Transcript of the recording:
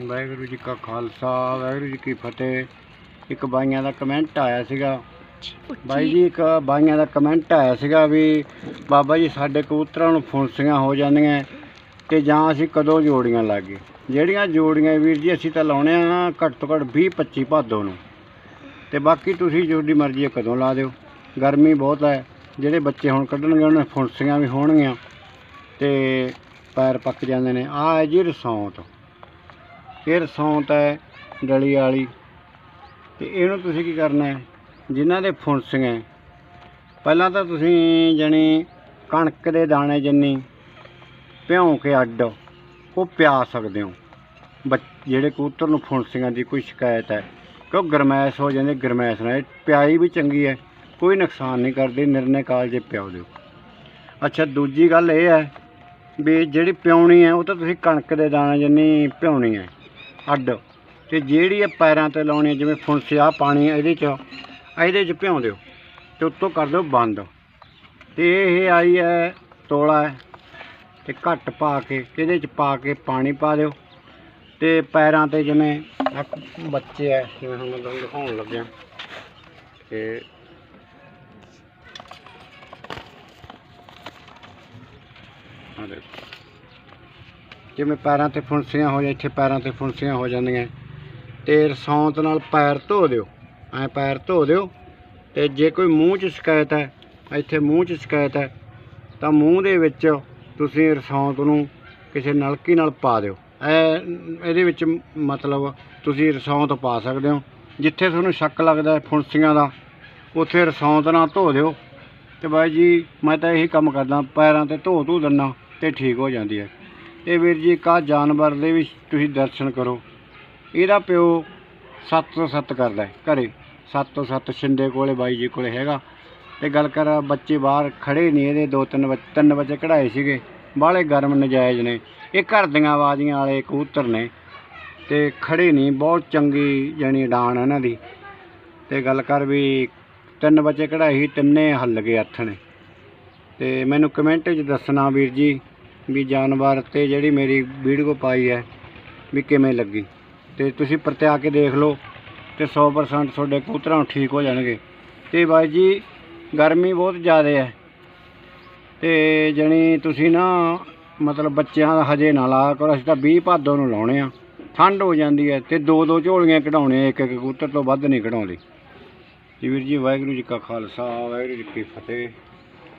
ਵਾਹਿਗੁਰੂ ਜੀ ਕਾ ਖਾਲਸਾ ਵਾਹਿਗੁਰੂ ਜੀ ਕੀ ਫਤਿਹ। ਇੱਕ ਬਾਈਆਂ ਦਾ ਕਮੈਂਟ ਆਇਆ ਸੀਗਾ। ਬਾਈ ਜੀ ਇੱਕ ਬਾਈਆਂ ਦਾ ਕਮੈਂਟ ਆਇਆ ਸੀਗਾ ਵੀ ਬਾਬਾ ਜੀ ਸਾਡੇ ਕਬੂਤਰਾਂ ਨੂੰ ਫੁੰਸੀਆਂ ਹੋ ਜਾਂਦੀਆਂ ਤੇ ਜਾਂ ਅਸੀਂ ਕਦੋਂ ਜੋੜੀਆਂ ਲਾਗੇ? ਜਿਹੜੀਆਂ ਜੋੜੀਆਂ ਵੀਰ ਜੀ ਅਸੀਂ ਤਾਂ ਲਾਉਣੇ ਆ ਘੱਟ ਤੋਂ ਘੱਟ 20 25 ਭਾਦੋ ਨੂੰ। ਤੇ ਬਾਕੀ ਤੁਸੀਂ ਤੁਹਾਡੀ ਮਰਜ਼ੀ ਹੈ ਕਦੋਂ ਲਾ ਦਿਓ। ਗਰਮੀ ਬਹੁਤ ਹੈ ਜਿਹੜੇ ਬੱਚੇ ਹੁਣ ਕੱਢਣਗੇ ਉਹਨਾਂ ਫੁੰਸੀਆਂ ਵੀ ਹੋਣਗੀਆਂ। ਤੇ ਪੈਰ ਪੱਕ ਜਾਂਦੇ ਨੇ। ਆਹ ਹੈ ਜੀ ਰਸੌਂਤ ਫਿਰ ਸੌਂਤ ਹੈ ਡਲੀ ਵਾਲੀ। ਤੇ ਇਹਨੂੰ ਤੁਸੀਂ ਕੀ ਕਰਨਾ ਹੈ? ਜਿਨ੍ਹਾਂ ਦੇ ਫੁੰਸੀਆਂ ਪਹਿਲਾਂ ਤਾਂ ਤੁਸੀਂ ਜਣੀ ਕਣਕ ਦੇ ਦਾਣੇ ਜਿੰਨੀ ਭਿਉਂ ਕੇ ਅੱਡ, ਉਹ ਪਿਆ ਸਕਦੇ ਹੋ। ਬੱਚ- ਜਿਹੜੇ ਕਬੂਤਰ ਨੂੰ ਫੁੰਸੀਆਂ ਦੀ ਕੋਈ ਸ਼ਿਕਾਇਤ ਹੈ ਕਿ ਉਹ ਗਰਮੈਸ਼ ਹੋ ਜਾਂਦੀ, ਗਰਮੈਸ਼ ਨਾਲ ਪਿਆਈ ਵੀ ਚੰਗੀ ਹੈ, ਕੋਈ ਨੁਕਸਾਨ ਨਹੀਂ ਕਰਦੀ, ਨਿਰਣੇ ਕਾਲਜੇ ਪਿਆਓ ਦਿਓ। ਅੱਛਾ, ਦੂਜੀ ਗੱਲ ਇਹ ਹੈ ਵੀ ਜਿਹੜੀ ਪਿਉਣੀ ਹੈ, ਉਹ ਤਾਂ ਤੁਸੀਂ ਕਣਕ ਦੇ ਦਾਣੇ ਜਿੰਨੀ ਪਿਉਣੀ ਹੈ। ਅੱਡ। ਤੇ ਜਿਹੜੀ ਇਹ ਪੈਰਾਂ ਤੇ ਲਾਉਣੀ ਜਿਵੇਂ ਫੁੰਸੇ ਪਾਣੀ ਇਹਦੇ ਚ ਇਹਦੇ ਚ ਭਿਉਂ ਦਿਓ ਤੇ ਉੱਤੋਂ ਕਰ ਦਿਓ ਬੰਦ। ਤੇ ਇਹ ਆਈ ਹੈ ਤੋਲਾ ਹੈ, ਤੇ ਘੱਟ ਪਾ ਕੇ, ਇਹਦੇ ਚ ਪਾ ਕੇ ਪਾਣੀ ਪਾ ਦਿਓ। ਤੇ ਪੈਰਾਂ ਤੇ ਜਿਵੇਂ ਬੱਚੇ ਹੈ ਜਿਵੇਂ ਹੁਣ ਮੈਂ ਤੁਹਾਨੂੰ ਦਿਖਾਉਣ ਲੱਗਿਆ, ਤੇ ਆਹ ਦੇਖੋ। ਜਿਵੇਂ ਪੈਰਾਂ ਤੇ ਫੁੰਸੀਆਂ ਹੋ ਜਾਂ ਇੱਥੇ ਪੈਰਾਂ ਤੇ ਫੁੰਸੀਆਂ ਹੋ ਜਾਂਦੀਆਂ, ਤੇ ਰਸੌਂਤ ਨਾਲ ਪੈਰ ਧੋ ਦਿਓ। ਐ ਪੈਰ ਧੋ ਦਿਓ, ਤੇ ਜੇ ਕੋਈ ਮੂੰਹ 'ਚ ਸ਼ਿਕਾਇਤ ਹੈ, ਇੱਥੇ ਮੂੰਹ 'ਚ ਸ਼ਿਕਾਇਤ ਹੈ, ਤਾਂ ਮੂੰਹ ਦੇ ਵਿੱਚ ਤੁਸੀਂ ਰਸੌਂਤ ਨੂੰ ਕਿਸੇ ਨਲਕੀ ਨਾਲ ਪਾ ਦਿਓ। ਐ, ਇਹਦੇ ਵਿੱਚ ਮਤਲਬ ਤੁਸੀਂ ਰਸੌਂਤ ਪਾ ਸਕਦੇ ਹੋ। ਜਿੱਥੇ ਤੁਹਾਨੂੰ ਸ਼ੱਕ ਲੱਗਦਾ ਹੈ ਫੁੰਸੀਆਂ ਦਾ, ਉੱਥੇ ਰਸੌਂਤ ਨਾਲ ਧੋ ਦਿਓ। ਤੇ ਬਾਈ ਜੀ, ਮੈਂ ਤਾਂ ਇਹੀ ਕੰਮ ਕਰਦਾ, ਪੈਰਾਂ ਤੇ ਧੋ ਧੂ ਦਿੰਦਾ, ਤੇ ਠੀਕ ਹੋ ਜਾਂਦੀ ਹੈ। ਤੇ ਵੀਰ ਜੀ, ਕਾ ਜਾਨਵਰ ਦੇ ਵੀ ਤੁਸੀਂ ਦਰਸ਼ਨ ਕਰੋ। ਇਹਦਾ ਪਿਓ 7 ਤੋਂ 7 ਕਰਦਾ ਹੈ, ਘਰੇ। 7 ਤੋਂ 7 ਛਿੰਦੇ ਕੋਲੇ, ਬਾਈ ਜੀ ਕੋਲੇ ਹੈਗਾ। ਤੇ ਗੱਲ ਕਰ, ਬੱਚੇ ਬਾਹਰ ਖੜੇ ਨਹੀਂ, ਇਹਦੇ ਦੋ ਤਿੰਨ ਬੱਚ- ਤਿੰਨ ਬੱਚੇ ਕਢਾਏ ਸੀਗੇ। ਬਾਹਲੇ ਗਰਮ ਨਜਾਇਜ਼ ਨੇ। ਇਹ ਘਰ ਦੀਆਂ ਆਵਾਜ਼ੀਆਂ ਵਾਲੇ ਕਬੂਤਰ ਨੇ। ਤੇ ਖੜੇ ਨਹੀਂ, ਬਹੁਤ ਚੰਗੀ ਜਾਣੀ ਡਾਣ ਇਹਨਾਂ ਦੀ। ਤੇ ਗੱਲ ਕਰ ਵੀ ਤਿੰਨ ਬੱਚੇ ਕਢਾਏ ਸੀ, ਤਿੰਨੇ ਹੱਲ ਗਏ ਹੱਥ ਨੇ। ਤੇ ਮੈਨੂੰ ਕਮੈਂਟ 'ਚ ਦੱਸਣਾ ਵੀਰ ਜੀ ਵੀ ਜਾਨਵਰ ਤੇ ਜਿਹੜੀ ਮੇਰੀ ਵੀਡੀਓ ਪਾਈ ਹੈ ਵੀ ਕਿਵੇਂ ਲੱਗੀ। ਤੇ ਤੁਸੀਂ ਪਰਤਿਆ ਕੇ ਦੇਖ ਲਓ ਤੇ 100% ਤੁਹਾਡੇ ਕਬੂਤਰਾਂ ਨੂੰ ਠੀਕ ਹੋ ਜਾਣਗੇ। ਤੇ ਬਾਈ ਜੀ, ਗਰਮੀ ਬਹੁਤ ਜ਼ਿਆਦਾ ਹੈ। ਤੇ ਜਣੀ ਤੁਸੀਂ ਨਾ ਮਤਲਬ ਬੱਚਿਆਂ ਦਾ ਹਜੇ ਨਾ ਲਾ ਕਰੋ, ਅਸੀਂ ਤਾਂ 20 ਭਾਦੋਂ ਨੂੰ ਲਾਉਣੇ ਆ। ਠੰਡ ਹੋ ਜਾਂਦੀ ਹੈ ਤੇ ਦੋ ਦੋ ਝੋਲੀਆਂ ਕਢਾਉਣੇ ਇੱਕ ਇੱਕ ਕਬੂਤਰ ਤੋਂ ਵੱਧ ਨਹੀਂ ਕਢਾਉਂਦੇ। ਜੀ ਵੀਰ ਜੀ, ਵਾਹਿਗੁਰੂ ਜੀ ਕਾ ਖਾਲਸਾ, ਵਾਹਿਗੁਰੂ ਜੀ ਕੀ ਫਤਿਹ।